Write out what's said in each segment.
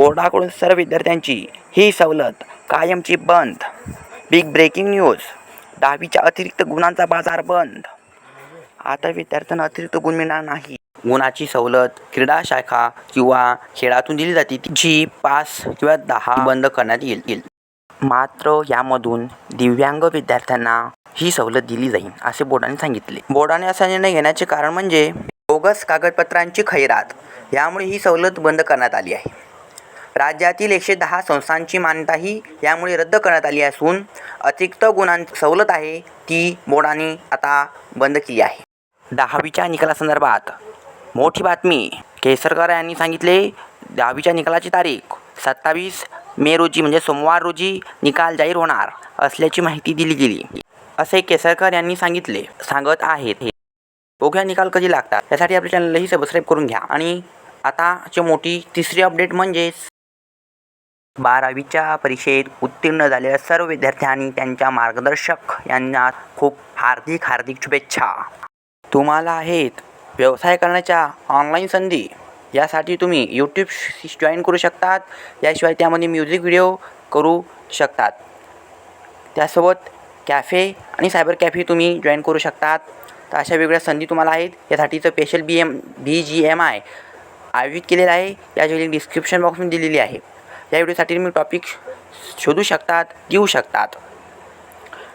बोर्डाकडून सर्व विद्यार्थ्यांची ही सवलत कायमची बंद. बिग ब्रेकिंग न्यूज दहावीच्या अतिरिक्त गुणांचा बाजार बंद. आता विद्यार्थ्यांना अतिरिक्त गुण मिळणार नाही. गुणाची सवलत क्रीडा शाखा किंवा खेळातून दिली जाते जी पाच किंवा दहा बंद करण्यात येईल येईल. मात्र यामधून दिव्यांग विद्यार्थ्यांना ही सवलत दिली जाईल असे बोर्डाने सांगितले. बोर्डाने असा निर्णय घेण्याचे कारण म्हणजे बोगस कागदपत्रांची खैरात. यामुळे ही सवलत बंद करण्यात आली आहे. राज्यातील एकशे दहा संस्थांची मान्यताही यामुळे रद्द करण्यात आली असून अतिरिक्त गुणां सवलत आहे ती बोर्डाने आता बंद केली आहे. दहावीच्या निकालासंदर्भात मोठी बातमी. केसरकर यांनी सांगितले दहावीच्या निकालाची तारीख सत्तावीस मे रोजी म्हणजे सोमवार रोजी निकाल जाहीर होणार असल्याची माहिती दिली गेली. असे केसरकर यांनी सांगितले सांगत आहेत. बघूया निकाल कधी लागतात. त्यासाठी आपल्या चॅनलही सबस्क्राईब करून घ्या. आणि आताची मोठी तिसरी अपडेट म्हणजेच बारावीच्या परीक्षेत उत्तीर्ण झालेल्या सर्व विद्यार्थ्यांनी त्यांच्या मार्गदर्शक यांना खूप हार्दिक हार्दिक शुभेच्छा. तुम्हाला आहेत व्यवसाय करण्याच्या ऑनलाईन संधी. यासाठी तुम्ही यूट्यूब जॉईन करू शकतात. याशिवाय त्यामध्ये म्युझिक व्हिडिओ करू शकतात. त्यासोबत कॅफे आणि सायबर कॅफे तुम्ही जॉईन करू शकतात. तर अशा वेगवेगळ्या संधी तुम्हाला आहेत. यासाठीचं special B M B G M I आयोजित केलेलं आहे. याची लिंक डिस्क्रिप्शन बॉक्समध्ये दिलेली आहे. या व्हिडिओसाठी तुम्ही टॉपिक शोधू शकतात देऊ शकतात.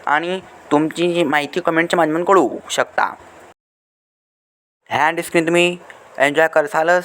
आणि तुमची जी माहिती कमेंटच्या माध्यमातून कळू शकता. ह्या स्क्रीन तुम्ही एन्जॉय करसालच.